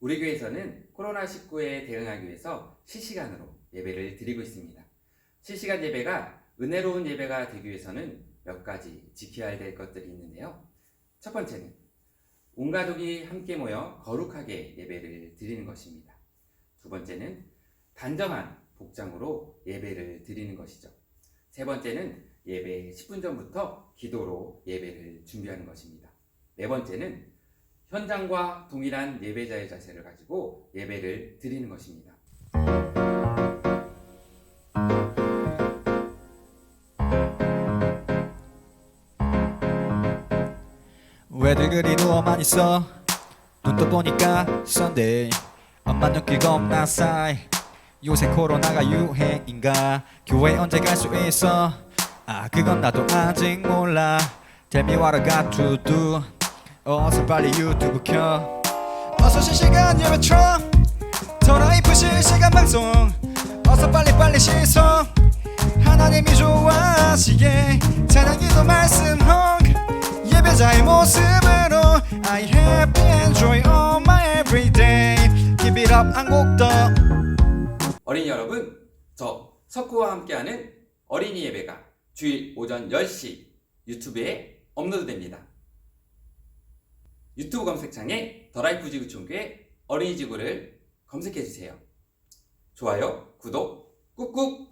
우리 교회에서는 코로나19에 대응하기 위해서 실시간으로 예배를 드리고 있습니다. 실시간 예배가 은혜로운 예배가 되기 위해서는 몇 가지 지켜야 될 것들이 있는데요. 첫 번째는 온 가족이 함께 모여 거룩하게 예배를 드리는 것입니다. 두 번째는 단정한 복장으로 예배를 드리는 것이죠. 세 번째는 예배 10분 전부터 기도로 예배를 준비하는 것입니다. 네 번째는 현장과 동일한 예배자의 자세를 가지고 예배를 드리는 것입니다. 왜들 그리 누워만 있어? 눈 떠 보니까 썬데이 엄마 눈길 겁나 싸이. 요새 코로나가 유행인가? 교회 언제 갈 수 있어? 아 그건 나도 아직 몰라. Tell me what I got to do 어서 빨리 유튜브 켜. 어서 실시간 예배 쳐. 더라이프 실시간 방송. 어서 빨리 빨리 시청 하나님이 좋아하시게 찬양기도 말씀 홍. 예배자의 모습으로 I happy enjoy all my everyday. Keep it up 한곡더 어린이 여러분, 저 석구와 함께하는 어린이 예배가 주일 오전 10시 유튜브에 업로드됩니다. 유튜브 검색창에 더라이프 지구촌교회 어린이 지구를 검색해 주세요. 좋아요, 구독 꾹꾹